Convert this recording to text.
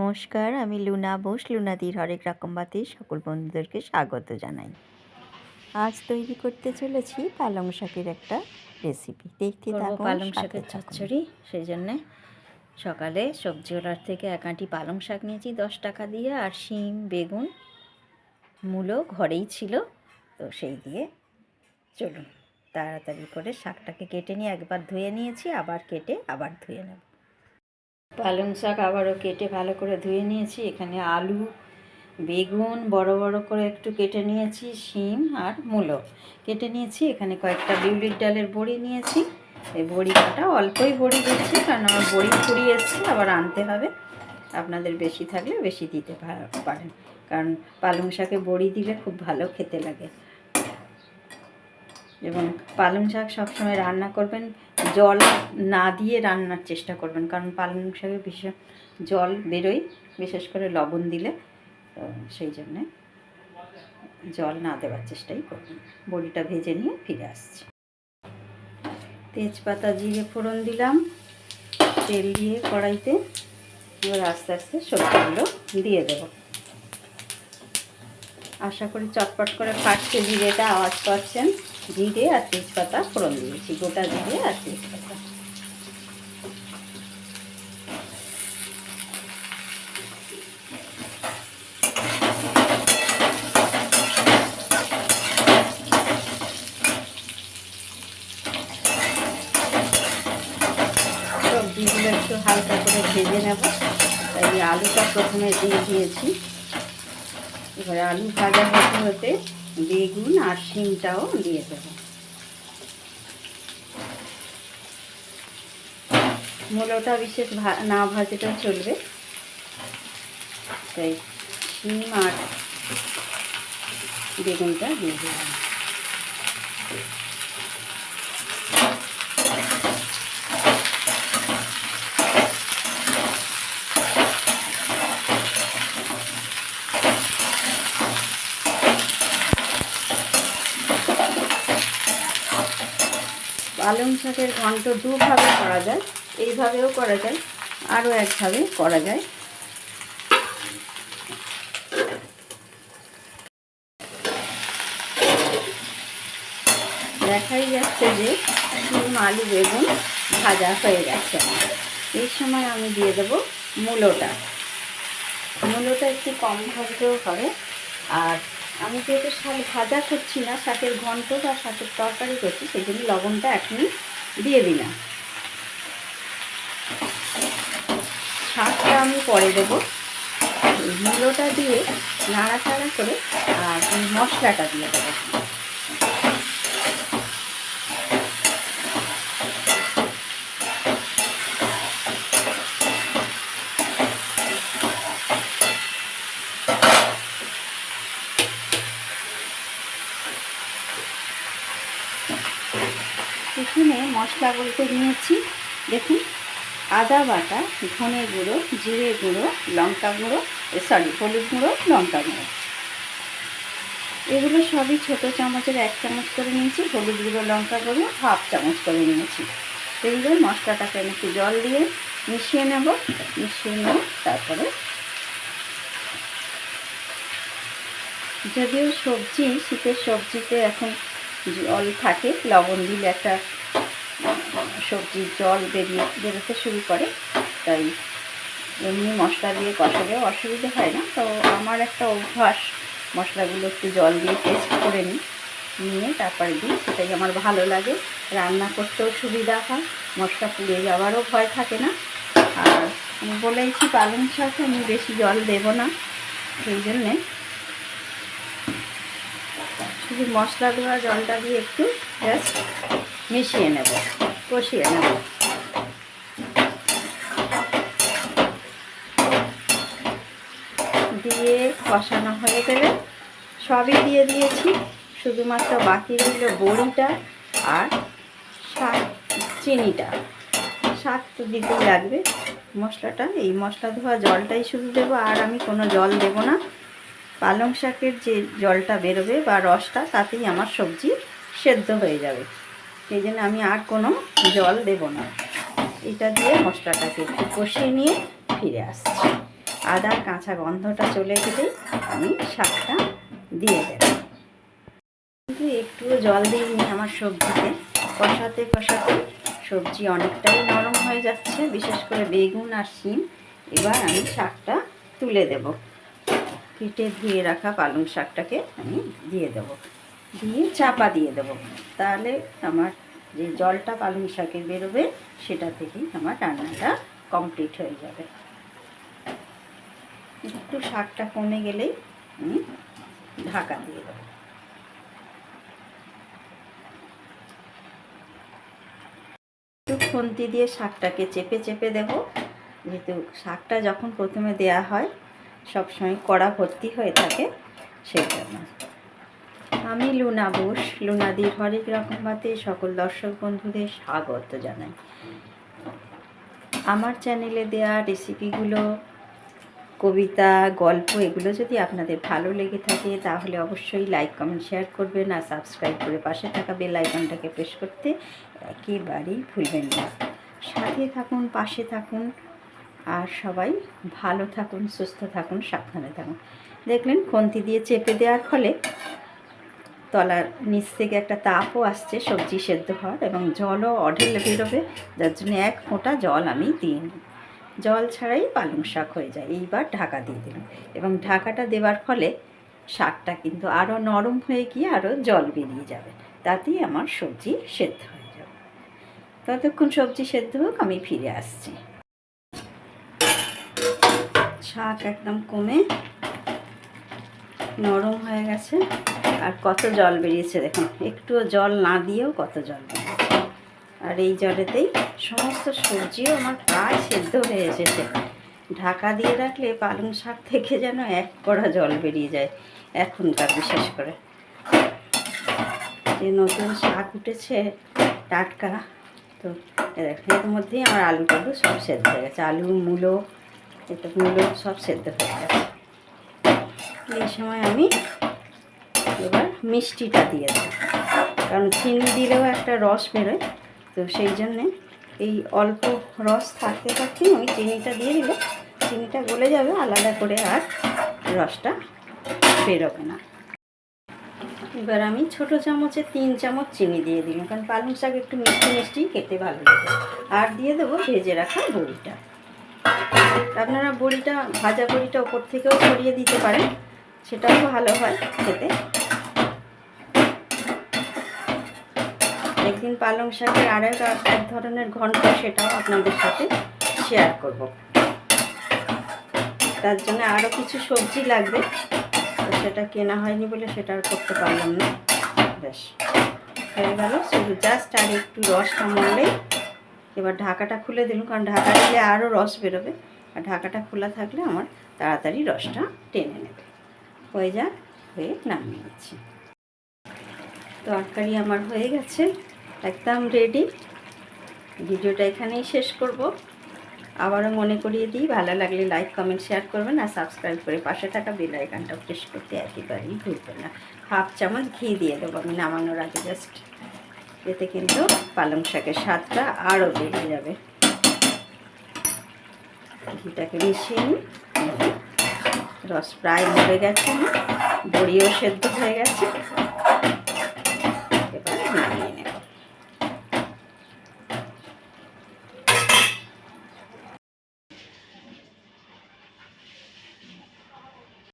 নমস্কার আমি লুনা বোস লুনাদির হরেক রকম বাতে সকল বন্ধুদেরকে স্বাগত জানাই। আজ তৈরি করতে চলেছি পালং শাকের একটা রেসিপি দেখতে থাকুন পালং শাকের। চচ্চড়ি সেই জন্যে সকালে সবজি সবজিওয়ালার থেকে এক আঁটি পালং শাক নিয়েছি দশ টাকা দিয়ে আর শিম বেগুন মূলো ঘরেই ছিল তো সেই দিয়ে চলুন তাড়াতাড়ি করে শাকটাকে কেটে নিয়ে একবার ধুয়ে নিয়েছি আবার কেটে আবার ধুয়ে নেব। পালং শাক আবারও কেটে ভালো করে ধুয়ে নিয়েছি। এখানে আলু, বেগুন, বড় বড় করে একটু কেটে নিয়েছি, শিম আর মূলো। কেটে নিয়েছি, এখানে কয়েকটা বিউলির ডালের বড়ি নিয়েছি। এই বড়ি কাটা অল্পই বড়ি দিচ্ছি, কারণ আমার বড়ি ফুরিয়ে এসছে, আবার আনতে হবে। আপনাদের বেশি থাকলে বেশি দিতে পারেন, কারণ পালং শাকে বড়ি দিলে খুব ভালো খেতে লাগে। এবং পালং শাক সবসময় রান্না করবেন জল না দিয়ে রান্নার চেষ্টা করবেন। কারণ পালং শাকে ভীষণ জল বেরোয়, বিশেষ করে লবণ দিলে সেই জন্যে জল না দেওয়ার চেষ্টাই করবেন। বড়িটা ভেজে নিয়ে ফিরে আসছি। তেজপাতা, জিরে, ফোড়ন দিলাম। তেল দিয়ে কড়াইতে এবার আস্তে আস্তে সবজিগুলো দিয়ে দেব। আশা করি চটপট করে ফাটছে, জিরেটা আওয়াজ পাচ্ছেন। জিরে আর তেজপাতা ফোড়ন দিয়েছি, গোটা জিরে আর তেজপাতা। সবজিগুলো একটু হালকা করে ভেজে নেব। তাই আলুটা প্রথমে দিয়ে দিয়েছি। এবারে আলু ভাজা হতে হতে বেগুন আর শিমটাও দিয়ে দেবো। মূলোটা বিশেষ না ভাজেটা চলবে। তাই শিম আর বেগুনটা দিয়ে দিলাম পালং শাকের ঘন্ট দুভাবে করা যায়, এইভাবেও করা যায়, আরও একভাবে করা যায় দেখাই যাচ্ছে যে শিম, আলু, বেগুন ভাজা হয়ে গেছে। এই সময় আমি দিয়ে দেবো মূলোটা মূলোটা একটু কম ভাজলেও হবে, আর আমি যেহেতু শাক ভাজা করছি না, শাকের ঘন্ট বা শাকের তরকারি করছি, সেই জন্য লবণটা এখনই দিয়ে দিলাম। শাকটা আমি পরে দেবো। মুলোটা দিয়ে নাড়াচাড়া করে আর মশলাটা দিয়ে দেবো। এখানে মশলা বলতে নিয়েছি। দেখুন, আদা বাটা, ধনে গুঁড়ো, জিরে গুঁড়ো, লঙ্কা গুঁড়ো সরি হলুদ গুঁড়ো, লঙ্কা গুঁড়ো। এগুলো সবই ছোটো চামচের এক চামচ করে নিয়েছি, হলুদ গুঁড়ো, লঙ্কা গুঁড়ো, হাফ চামচ করে নিয়েছি। এইগুলো মশলাটাকে আমি একটু জল দিয়ে মিশিয়ে নেব, মিশিয়ে নিয়ে তারপরে যদিও সবজি, শীতের সবজিতে এখন জল থাকে, লবণ দিলে একটা সবজির জল বেরিয়ে, বেরোতে শুরু করে। তাই এমনি মশলা দিয়ে কষালেও অসুবিধা হয় না। তো আমার একটা অভ্যাস, মশলাগুলো একটু জল দিয়ে টেস্ট করে নিই, নিয়ে তারপরে দিই। সেটাই আমার ভালো লাগে। রান্না করতেও সুবিধা হয়। মশলা পুড়ে যাওয়ারও ভয় থাকে না। আর আমি বলেইছি পালং শাক আমি বেশি জল দেব না। সেই জন্যে শুধু মশলা ধোয়া, জলটা দিয়ে একটু জাস্ট মিশিয়ে নেব, কষিয়ে নেব। দিয়ে কষানো হয়ে গেলে সবই দিয়ে দিয়েছি, শুধুমাত্র বাকি রইল বড়িটা আর শাক, চিনিটা। শাক তো দিতেই লাগবে, মশলাটা, এই মশলা ধোয়া জলটাই শুধু দেবো, আর আমি কোনো জল দেবো না। পালং শাকের যে জলটা বেরোবে বা রসটা, তাতেই আমার সবজি সেদ্ধ হয়ে যাবে। সেই জন্য আমি আর কোনো জল দেব না। এটা দিয়ে মশলাটাকে একটু কষিয়ে নিয়ে ফিরে আসছি। আদা কাঁচা গন্ধটা চলে গেলেই আমি শাকটা দিয়ে দেব। কিন্তু একটুও জল দিইনি আমার সবজিতে। কষাতে কষাতে সবজি অনেকটাই নরম হয়ে যাচ্ছে, বিশেষ করে বেগুন আর শিম। এবার আমি শাকটা তুলে দেব। কেটে ধুয়ে রাখা পালং শাকটাকে আমি দিয়ে দেব। দিয়ে চাপা দিয়ে দেব। তাহলে আমার যে জলটা পালং শাকে বেরোবে, সেটা থেকেই আমার রান্নাটা কমপ্লিট হয়ে যাবে। একটু শাকটা কমে গেলেই আমি ঢাকা দিয়ে দেবো। একটু খুন্তি দিয়ে শাকটাকে চেপে চেপে দেব। যেহেতু শাকটা যখন প্রথমে দেয়া হয় সবসময় কড়া ভর্তি হয়ে থাকে সেই জন্য। আমি লুনা বোস লুনাদির হরেক রকম ভাতে সকল দর্শক বন্ধুদের স্বাগত জানাই। আমার চ্যানেলে দেয়া রেসিপিগুলো কবিতা, গল্প এগুলো যদি আপনাদের ভালো লেগে থাকে তাহলে অবশ্যই লাইক কমেন্ট শেয়ার করবেন আর সাবস্ক্রাইব করে পাশে থাকা বেল আইকনটাকে প্রেস করতে একেবারেই ভুলবেন না। সাথে থাকুন, পাশে থাকুন। আর সবাই ভালো থাকুন, সুস্থ থাকুন, সাবধানে থাকুন। দেখলেন খন্তি দিয়ে চেপে দেওয়ার ফলে তলার নিচ থেকে একটা তাপও আসছে, সবজি সেদ্ধ হওয়ার এবং জলও অঢেলে বেরোবে, যার জন্য এক ফোঁটা জল আমি দিইনি জল ছাড়াই পালং শাক হয়ে যায়, এইবার ঢাকা দিয়ে দিলাম। এবং ঢাকাটা দেওয়ার ফলে শাকটা কিন্তু আরও নরম হয়ে গিয়ে আরও জল বেরিয়ে যাবে, তাতেই আমার সবজি সেদ্ধ হয়ে যাবে। ততক্ষণ সবজি সেদ্ধ হোক, আমি ফিরে আসছি। শাক একদম কমে, নরম হয়ে গেছে, আর কত জল বেরিয়েছে দেখুন। একটুও জল না দিয়েও কত জল আর এই জলেতেই সমস্ত সবজিও আমার প্রায় সেদ্ধ হয়ে এসেছে। ঢাকা দিয়ে রাখলে পালং শাক থেকে যেন এক কড়া জল বেরিয়ে যায়, এখনকার বিশেষ করে। যে নতুন শাক উঠেছে, টাটকা, তো এর মধ্যেই আমার আলু টালু সব সেদ্ধ হয়ে গেছে। আলু, মূলো এটা সব সেদ্ধ হয়ে গেছে। এই সময় আমি এবার মিষ্টিটা দিয়ে দেবো। কারণ চিনি দিলেও একটা রস বেরোয়, তো সেই জন্যে এই অল্প রস থাকতে থাকতেই আমি চিনিটা দিয়ে দিলে চিনিটা গলে যাবে, আলাদা করে আর রসটা বেরোবে না। এবার আমি ছোট চামচে তিন চামচ চিনি দিয়ে দিলাম, কারণ পালং শাক একটু মিষ্টি মিষ্টি খেতে ভালো লাগে। আর দিয়ে দেবো ভেজে রাখা বড়িটা। আপনারা বড়িটা, ভাজা বড়িটা ওপর থেকেও ছড়িয়ে দিতে পারেন, সেটাও ভালো হয় খেতে। একদিন পালং শাকের আর এক ধরনের ঘন্ট সেটাও আপনাদের সাথে শেয়ার করব। তার জন্য আরও কিছু সবজি লাগবে সেটা কেনা হয়নি বলে সেটা আর করতে পারলাম না। বেশ, হয়ে গেল। শুধু জাস্ট আর একটু রসটা মরলেই এবার ঢাকাটা খুলে দিলাম, কারণ ঢাকা দিলে আরও রস বেরোবে। আর ঢাকাটা খোলা থাকলে আমার তাড়াতাড়ি রসটা টেনে নেবে। হয়ে যাক, হয়ে নামিয়ে নিচ্ছি। তরকারি আমার হয়ে গেছে, একদম রেডি ভিডিওটা এখানেই শেষ করব। আবারও মনে করিয়ে দিই, ভালো লাগলে লাইক কমেন্ট শেয়ার করবেন আর সাবস্ক্রাইব করে পাশে থাকা বেল আইকনটা প্রেস করতে একেবারেই ভুলবেন না। হাফ চামচ ঘি দিয়ে দেবো, আমি নামানোর আগে জাস্ট এতে কিন্তু পালং শাকের স্বাদটা আরও বেড়ে যাবে। ঘিটাকে মিশিয়ে নিই। রস প্রায় মরে গেছে। দড়িও সেদ্ধ হয়ে গেছে।